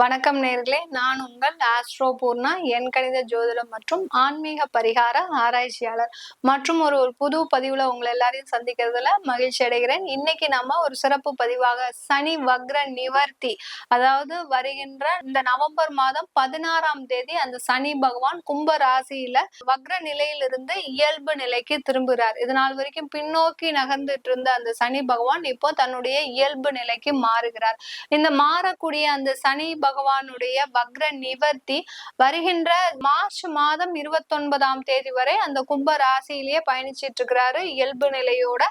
வணக்கம் நேர்களே. நான் உங்கள் ஆஸ்ட்ரோ பூர்ணா என் கணித ஜோதிடம் மற்றும் ஆன்மீக பரிகார ஆராய்ச்சியாளர். மற்றும் ஒரு ஒரு புது பதிவுல உங்களை எல்லாரையும் சந்திக்கிறதுல மகிழ்ச்சி அடைகிறேன். இன்னைக்கு நம்ம ஒரு சிறப்பு பதிவாக சனி வக்ர நிவர்த்தி. அதாவது வருகின்ற இந்த நவம்பர் மாதம் பதினாறாம் தேதி அந்த சனி பகவான் கும்ப ராசியில வக்ர நிலையிலிருந்து இயல்பு நிலைக்கு திரும்புகிறார் இது நாள் வரைக்கும் பின்னோக்கி நகர்ந்துட்டு இருந்த அந்த சனி பகவான் இப்போ தன்னுடைய இயல்பு நிலைக்கு மாறுகிறார். இந்த மாறக்கூடிய அந்த சனி பகவானுடைய வக்ர நிவர்த்தி வருகின்ற மார்ச் மாதம் இருபத்தி ஒன்பதாம் தேதி வரை அந்த கும்ப ராசியிலேயே பயணிச்சிட்டு இருக்கிறாரு. இயல்பு நிலையோட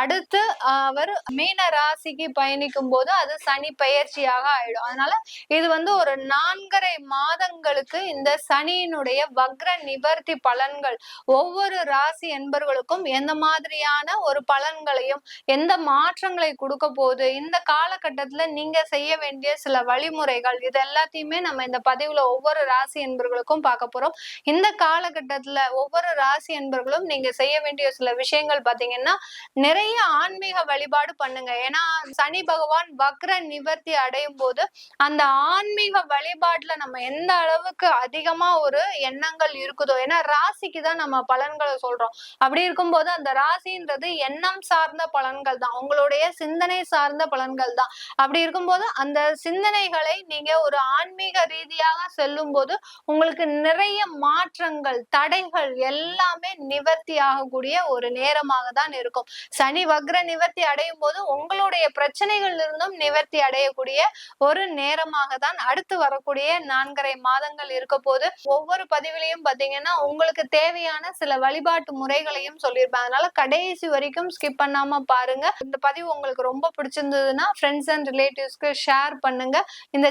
அடுத்து அவர் மீன ராசிக்கு பயணிக்கும் போது அது சனி பயிற்சியாக ஆயிடும். அதனால இது வந்து ஒரு நான்கரை மாதங்களுக்கு இந்த சனியினுடைய வக்ர நிவர்த்தி பலன்கள் ஒவ்வொரு ராசி என்பர்களுக்கும் எந்த மாதிரியான ஒரு பலன்களையும் எந்த மாற்றங்களை கொடுக்க போகுது இந்த காலகட்டத்துல நீங்க செய்ய வேண்டிய சில வழிமுறைகள் இது எல்லாத்தையுமே நம்ம இந்த பதிவுல ஒவ்வொரு ராசி என்பர்களுக்கும் பார்க்க போறோம். இந்த காலகட்டத்துல ஒவ்வொரு ராசி என்பர்களும் நீங்க செய்ய வேண்டிய சில விஷயங்கள் பாத்தீங்கன்னா நிறைய ஆன்மீக வழிபாடு பண்ணுங்க. ஏன்னா சனி பகவான் வக்ர நிவர்த்தி அடையும் போது அந்த ஆன்மீக வழிபாட்டுல நம்ம எந்த அளவுக்கு அதிகமா ஒரு எண்ணங்கள் இருக்குதோ ஏன்னா ராசிக்கு தான் நம்ம பலன்களை சொல்றோம். அப்படி இருக்கும்போது அந்த ராசின்றது எண்ணம் சார்ந்த பலன்கள் தான். உங்களுடைய சிந்தனை சார்ந்த பலன்கள் தான். அப்படி இருக்கும்போது அந்த சிந்தனைகளை நீ நீங்க ஒரு ஆன்மீக ரீதியாக செல்லும் போது உங்களுக்கு நிறைய மாற்றங்கள் தடைகள் எல்லாமே நிவர்த்தி ஆகக்கூடிய ஒரு நேரமாக தான் இருக்கும். சனி வக்ர நிவர்த்தி அடையும் போது உங்களுடைய பிரச்சனைகள் இருந்தும் நிவர்த்தி அடையக்கூடிய ஒரு நேரமாக தான் அடுத்து வரக்கூடிய நான்கரை மாதங்கள் இருக்க போது ஒவ்வொரு பதிவிலையும் பாத்தீங்கன்னா உங்களுக்கு தேவையான சில வழிபாட்டு முறைகளையும் சொல்லியிருப்பேன். அதனால கடைசி வரைக்கும் ஸ்கிப் பண்ணாம பாருங்க. இந்த பதிவு உங்களுக்கு ரொம்ப பிடிச்சிருந்ததுன்னா ஃப்ரெண்ட்ஸ் அண்ட் ரிலேட்டிவ்ஸ்க்கு ஷேர் பண்ணுங்க. இந்த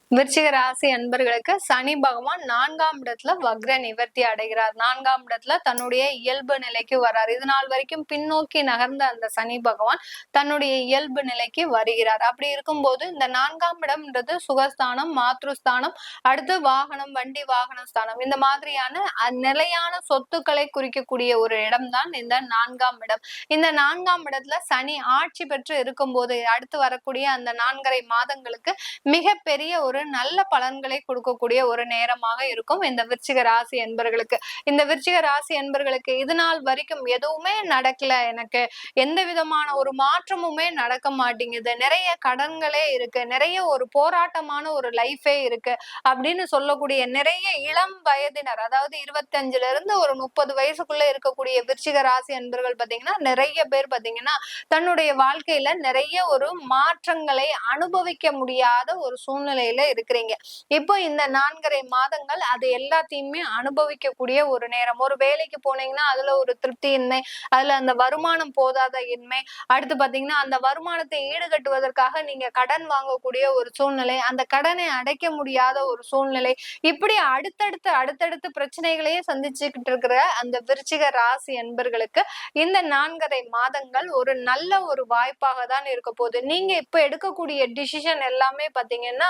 விருச்சிக ராசி அன்பர்களுக்கு சனி பகவான் நான்காம் இடத்துல வக்ர நிவர்த்தி அடைகிறார். நான்காம் இடத்துல தன்னுடைய இயல்பு நிலைக்கு வர்றார் இது நாள் வரைக்கும் பின்னோக்கி நகர்ந்த அந்த சனி பகவான் தன்னுடைய இயல்பு நிலைக்கு வருகிறார். அப்படி இருக்கும்போது இந்த நான்காம் இடம்ன்றது சுகஸ்தானம் மாத்ருஸ்தானம் அடுத்து வாகனம் வண்டி வாகன ஸ்தானம். இந்த மாதிரியான நிலையான சொத்துக்களை குறிக்கக்கூடிய ஒரு இடம்தான் இந்த நான்காம் இடம். இந்த நான்காம் இடத்துல சனி ஆட்சி பெற்று இருக்கும்போது அடுத்து வரக்கூடிய அந்த நான்கரை மாதங்களுக்கு மிகப்பெரிய ஒரு நல்ல பலன்களை கொடுக்கக்கூடிய ஒரு நேரமாக இருக்கும் இந்த விருச்சிக ராசி என்பர்களுக்கு. இந்த விருச்சிக ராசி என்பர்களுக்கு இது நாள் வரைக்கும் எதுவுமே நடக்கல. எனக்கு எந்த விதமான ஒரு மாற்றமுமே நடக்க மாட்டேங்குது. நிறைய கடன்களே இருக்கு. நிறைய ஒரு போராட்டமான ஒரு லைஃபே இருக்கு அப்படின்னு சொல்லக்கூடிய நிறைய இளம் வயதினர் அதாவது இருபத்தஞ்சுல இருந்து ஒரு முப்பது வயசுக்குள்ள இருக்கக்கூடிய விருச்சிக ராசி என்பர்கள் பாத்தீங்கன்னா நிறைய பேர் பாத்தீங்கன்னா தன்னுடைய வாழ்க்கையில நிறைய ஒரு மாற்றங்களை அனுபவிக்க முடியாத ஒரு சூழ்நிலையில இருக்கிறீங்க. இப்போ இந்த நான்கரை மாதங்கள் அது எல்லாத்தையுமே அனுபவிக்கக்கூடிய ஒரு நேரம். ஒரு வேலைக்கு போனீங்கன்னா அதுல ஒரு திருப்தியின்மை அதுல அந்த வருமானம் போதாத இன்மை. அடுத்து பாத்தீங்கன்னா அந்த வருமானத்தை ஈடுகட்டுவதற்காக நீங்க கடன் வாங்கக்கூடிய ஒரு சூழ்நிலை அந்த கடனை அடைக்க முடியாத ஒரு சூழ்நிலை. இப்படி அடுத்தடுத்து அடுத்தடுத்து பிரச்சனைகளையே சந்திச்சுக்கிட்டு இருக்கிற அந்த விருச்சிக ராசி என்பர்களுக்கு இந்த நான்கரை மாதங்கள் ஒரு நல்ல ஒரு வாய்ப்பாக தான் இருக்க போகுது. நீங்க இப்ப எடுக்கக்கூடிய டிசிஷன் எல்லாமே பாத்தீங்கன்னா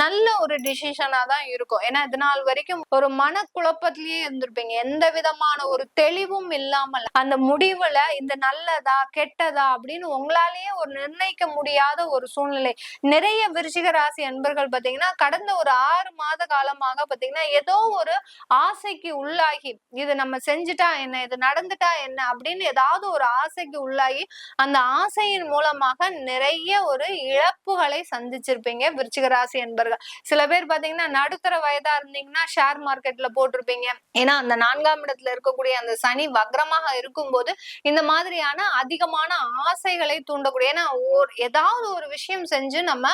நல்ல ஒரு டிசிஷனா தான் இருக்கும். ஏன்னா இது நாள் வரைக்கும் ஒரு மனக்குழப்பத்திலேயே இருந்திருப்பீங்க. எந்த விதமான ஒரு தெளிவும் இல்லாமல் அந்த முடிவுல இந்த நல்லதா கெட்டதா அப்படின்னு உங்களாலேயே ஒரு நிர்ணயிக்க முடியாத ஒரு சூழ்நிலை. நிறைய விருச்சிக ராசி அன்பர்கள் பாத்தீங்கன்னா கடந்த ஒரு ஆறு மாத காலமாக பாத்தீங்கன்னா ஏதோ ஒரு ஆசைக்கு உள்ளாகி இது நம்ம செஞ்சுட்டா என்ன இது நடந்துட்டா என்ன அப்படின்னு ஏதாவது ஒரு ஆசைக்கு உள்ளாகி அந்த ஆசையின் மூலமாக நிறைய ஒரு இழப்புகளை சந்திச்சிருப்பீங்க விருச்சிக ராசி நண்பர்கள். சில பேர் பாத்தீங்கன்னா நடுத்தர வயதா இருந்தீங்கன்னா ஷேர் மார்க்கெட்ல போட்டிருப்பீங்க. ஏன்னா அந்த நான்காம் இடத்துல இருக்கக்கூடிய அந்த சனி வக்ரமாக இருக்கும்போது இந்த மாதிரியான அதிகமான ஆசைகளை தூண்டக்கூடிய ஏன்னா ஏதாவது ஒரு விஷயம் செஞ்சு நம்ம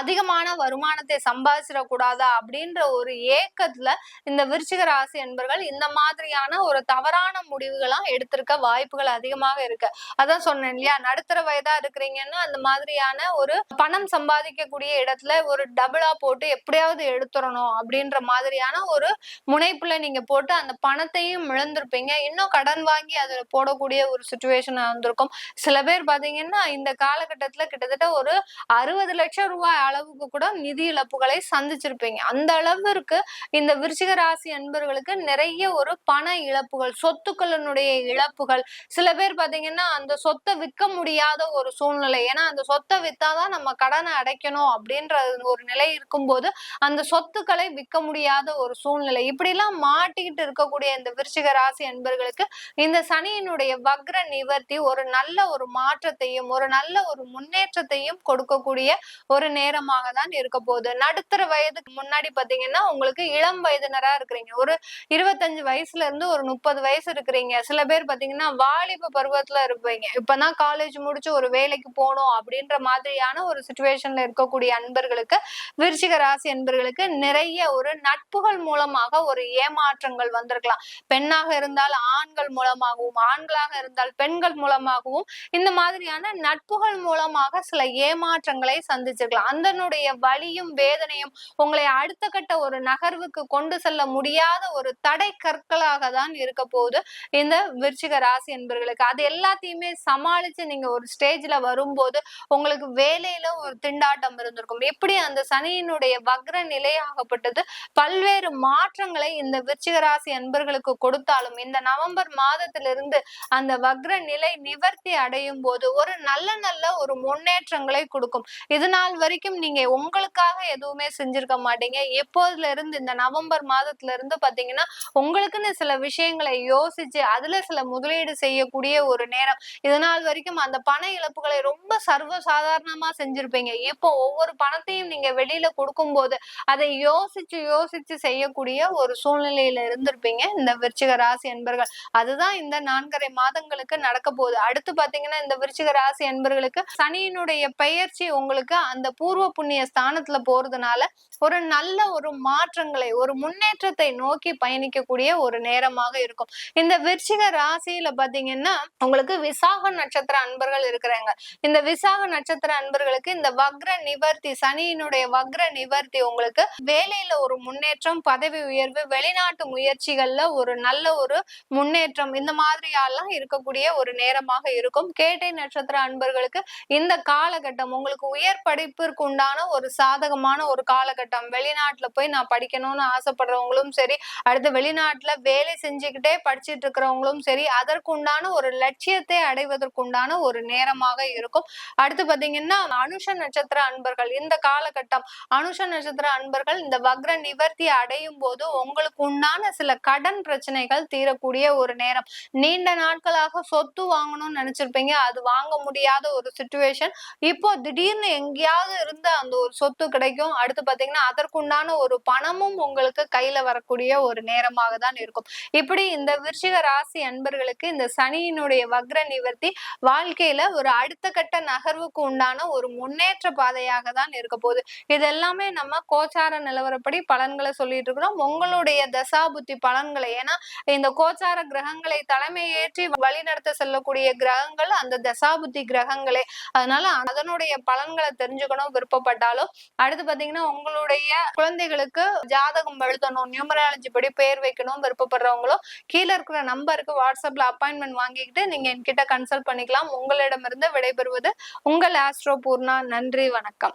அதிகமான வருமானத்தை சம்பாதிச்சிடக்கூடாதா அப்படின்ற ஒரு ஏக்கத்துல இந்த விருச்சிக ராசி என்பர்கள் இந்த மாதிரியான ஒரு தவறான முடிவுகளா எடுத்திருக்க வாய்ப்புகள் அதிகமாக இருக்கு. அதான் சொன்னேன் இல்லையா நடுத்தர வயதா இருக்கிறீங்கன்னா அந்த மாதிரியான ஒரு பணம் சம்பாதிக்கக்கூடிய இடத்துல ஒரு டபுள் ஃபுல்லா போட்டு எப்படியாவது எடுத்துடணும் அப்படின்ற மாதிரியான ஒரு முனைப்புல நீங்க போட்டு அந்த பணத்தையும் இழந்திருப்பீங்க. இன்னும் கடன் வாங்கி அதுல போடக்கூடிய ஒரு சுச்சுவேஷன் வந்திருக்கும் சில பேர் பாத்தீங்கன்னா இந்த காலகட்டத்துல கிட்டத்தட்ட ஒரு அறுபது லட்சம் ரூபாய் அளவுக்கு கூட நிதி இழப்புகளை சந்திச்சிருப்பீங்க. அந்த அளவிற்கு இந்த விருச்சிக ராசி அன்பர்களுக்கு நிறைய ஒரு பண இழப்புகள் சொத்துக்களினுடைய இழப்புகள். சில பேர் பாத்தீங்கன்னா அந்த சொத்தை விற்க முடியாத ஒரு சூழ்நிலை. ஏன்னா அந்த சொத்தை வித்தாதான் நம்ம கடனை அடைக்கணும் அப்படின்ற ஒரு நிலை இருக்கும்போது அந்த சொத்துக்களை விற்க முடியாத ஒரு சூழ்நிலை. இப்படி எல்லாம் மாட்டிக்கிட்டு இருக்கக்கூடிய இந்த விருச்சிக ராசி அன்பர்களுக்கு இந்த சனியினுடைய வக்ர நிவர்த்தி ஒரு நல்ல ஒரு மாற்றத்தையும் ஒரு நல்ல ஒரு முன்னேற்றத்தையும் கொடுக்கக்கூடிய ஒரு நேரமாக தான் இருக்க போகுது. நடுத்தர வயதுக்கு முன்னாடி பாத்தீங்கன்னா உங்களுக்கு இளம் வயதினரா இருக்கிறீங்க. ஒரு இருபத்தஞ்சு வயசுல இருந்து ஒரு முப்பது வயசு இருக்கிறீங்க. சில பேர் பாத்தீங்கன்னா வாலிப பருவத்துல இருப்பீங்க. இப்பதான் காலேஜ் முடிச்சு ஒரு வேலைக்கு போகணும் அப்படின்ற மாதிரியான ஒரு சுச்சுவேஷன்ல இருக்கக்கூடிய அன்பர்களுக்கு விருச்சிக ராசி என்பர்களுக்கு நிறைய ஒரு நட்புகள் மூலமாக ஒரு ஏமாற்றங்கள் வந்திருக்கலாம். பெண்ணாக இருந்தால் ஆண்கள் மூலமாகவும் ஆண்களாக இருந்தால் பெண்கள் மூலமாகவும் இந்த மாதிரியான நட்புகள் மூலமாக சில ஏமாற்றங்களை சந்திச்சிருக்கலாம். அந்தனுடைய வலியும் வேதனையும் உங்களை அடுத்த கட்ட ஒரு நகர்வுக்கு கொண்டு செல்ல முடியாத ஒரு தடை கற்களாக தான் இருக்க போகுது இந்த விருச்சிக ராசி என்பர்களுக்கு. அது எல்லாத்தையுமே சமாளிச்சு நீங்க ஒரு ஸ்டேஜ்ல வரும்போது உங்களுக்கு வேலையில ஒரு திண்டாட்டம் இருந்திருக்கும். எப்படி அந்த சனி சனியினுடைய வக்ர நிலையாகப்பட்டது. பல்வேறு மாற்றங்களை இந்த விருச்சிக ராசி அன்பர்களுக்கு கொடுத்தாலும் இந்த நவம்பர் மாதத்திலிருந்து அந்த வக்ர நிலை நிவர்த்தி அடையும் போது ஒரு நல்ல நல்ல ஒரு முன்னேற்றங்களை கொடுக்கும். இது நாள் வரைக்கும் நீங்க உங்களுக்காக எதுவுமே செஞ்சிருக்க மாட்டீங்க. எப்போதுல இருந்து இந்த நவம்பர் மாதத்துல இருந்து பாத்தீங்கன்னா உங்களுக்குன்னு சில விஷயங்களை யோசிச்சு அதுல சில முதலீடு செய்யக்கூடிய ஒரு நேரம். இதனால் வரைக்கும் அந்த பண இழப்புகளை ரொம்ப சர்வ சாதாரணமா செஞ்சிருப்பீங்க. இப்போ ஒவ்வொரு பணத்தையும் நீங்க வெளியில கையில கொடுக்கும்போது அதை யோசிச்சு யோசிச்சு செய்யக்கூடிய ஒரு சூழ்நிலையில இருந்திருப்பீங்க. இந்த விருச்சிக ராசி என்பர்கள் அதுதான் இந்த நான்கரை மாதங்களுக்கு நடக்க போகுது. அடுத்து பாத்தீங்கன்னா இந்த விருச்சிக ராசி என்பர்களுக்கு சனியினுடைய பெயர்ச்சி உங்களுக்கு அந்த பூர்வ புண்ணிய ஸ்தானத்துல போறதுனால ஒரு நல்ல ஒரு மாற்றங்களை ஒரு முன்னேற்றத்தை நோக்கி பயணிக்கக்கூடிய ஒரு நேரமாக இருக்கும். இந்த விருச்சிக ராசியில பாத்தீங்கன்னா உங்களுக்கு விசாக நட்சத்திர அன்பர்கள் இருக்கிறாங்க. இந்த விசாக நட்சத்திர அன்பர்களுக்கு இந்த வக்ர நிவர்த்தி சனியினுடைய வக்ர நிவர்த்தி உங்களுக்கு வேலையில ஒரு முன்னேற்றம் பதவி உயர்வு வெளிநாட்டு முயற்சிகள்ல ஒரு நல்ல ஒரு முன்னேற்றம் இந்த மாதிரியெல்லாம் இருக்கக்கூடிய ஒரு நேரமாக இருக்கும். கேட்டை நட்சத்திர அன்பர்களுக்கு இந்த காலகட்டம் உங்களுக்கு உயர் படிப்பிற்கு உண்டான ஒரு சாதகமான ஒரு காலகட்டம். வெளிநாட்டுல போய் நான் படிக்கணும்னு ஆசைப்படுறவங்களும் சரி அடுத்து வெளிநாட்டுல வேலை செஞ்சுக்கிட்டே படிச்சுட்டு இருக்கிறவங்களும் சரி அதற்கு உண்டான ஒரு லட்சியத்தை அடைவதற்குண்டான ஒரு நேரமாக இருக்கும். அடுத்து பாத்தீங்கன்னா அனுஷ நட்சத்திர அன்பர்கள் இந்த காலகட்டம் அனுஷ நட்சத்திர அன்பர்கள் இந்த வக்ர நிவர்த்தி அடையும் போது உங்களுக்கு உண்டான சில கடன் பிரச்சனைகள் தீரக்கூடிய ஒரு நேரம். நீண்ட நாட்களாக சொத்து வாங்கணும்னு நினைச்சிருப்பீங்க. அது வாங்க முடியாத ஒரு சுச்சுவேஷன் இப்போ திடீர்னு எங்கேயாவது இருந்த அந்த ஒரு சொத்து கிடைக்கும். அடுத்து பாத்தீங்கன்னா அதற்குண்டான ஒரு பணமும் உங்களுக்கு கையில வரக்கூடிய ஒரு நேரமாக தான் இருக்கும். இப்படி இந்த விருச்சிக ராசி அன்பர்களுக்கு இந்த சனியினுடைய வக்ர நிவர்த்தி வாழ்க்கையில ஒரு அடுத்த கட்ட நகர்வுக்கு உண்டான ஒரு முன்னேற்ற பாதையாக தான் இருக்க போகுது. இதெல்லாம் எல்லாமே நம்ம கோச்சார நிலவரப்படி பலன்களை சொல்லிட்டு இருக்கிறோம். உங்களுடைய தசாபுத்தி பலன்களை ஏன்னா இந்த கோச்சார கிரகங்களை தலைமை ஏற்றி வழிநடத்த செல்லக்கூடிய கிரகங்கள் அந்த தசாபுத்தி கிரகங்களே. அதனால அதனுடைய பலன்களை தெரிஞ்சுக்கணும் விருப்பப்பட்டாலும். அடுத்து பாத்தீங்கன்னா உங்களுடைய குழந்தைகளுக்கு ஜாதகம் எழுதணும் நியூமராலஜி படி பெயர் வைக்கணும் விருப்பப்படுறவங்களும். கீழே இருக்கிற நம்பருக்கு வாட்ஸ்அப்ல அப்பாயின்மெண்ட் வாங்கிக்கிட்டு நீங்க என்கிட்ட கன்சல்ட் பண்ணிக்கலாம். உங்களிடமிருந்து விடைபெறுவது உங்கள் ஆஸ்ட்ரோ பூர்ணா. நன்றி வணக்கம்.